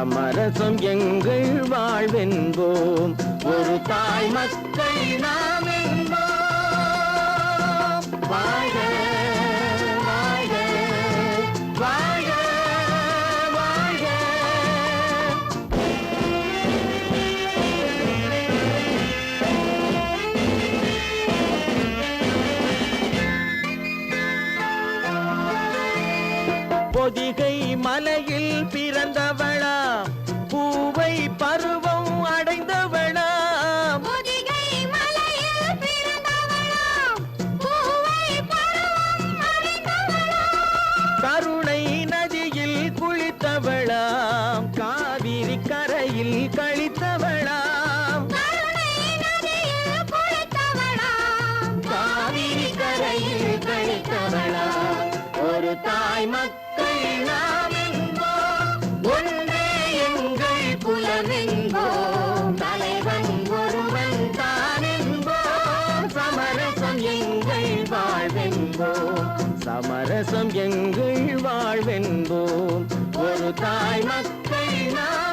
சமரசம் எங்கள் வாழ்வென்போம். ஒரு தாய் மக்கள் நாம் என்போம். பொதிகை மலையில் பிறந்தவளா பூவை பருவம் அடைந்தவளா கருணை நதியில் குளித்தவளாம். காவிரி கரையில் குளித்தவளாம். காவிரி கரையில் கழித்தவளாம். ஒரு தாய் மக்கள் தேசம் எங்கள் வாழ்வென்போம். ஒரு தாய் மக்கள் நான்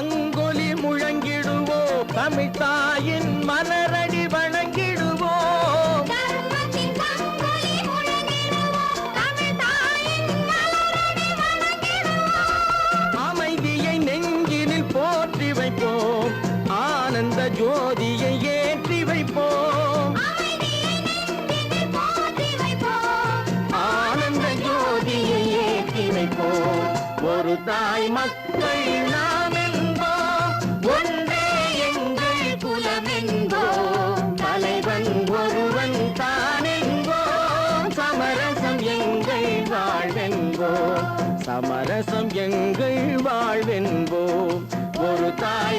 சங்கொலி முழங்கிடுவோம் தமிழ் தாயின் மலரடி வணங்கிடுவோம் அமைதியை நெஞ்சினில் போற்றி வைப்போம் ஆனந்த ஜோதியை ஏற்றி வைப்போம். ஆனந்த ஜோதியை ஏற்றி வைப்போம். ஒரு தாய் மக்கள் வாழ்வென்போம். சமரசம் எங்கள் வாழ்வென்போம். ஒரு தாய்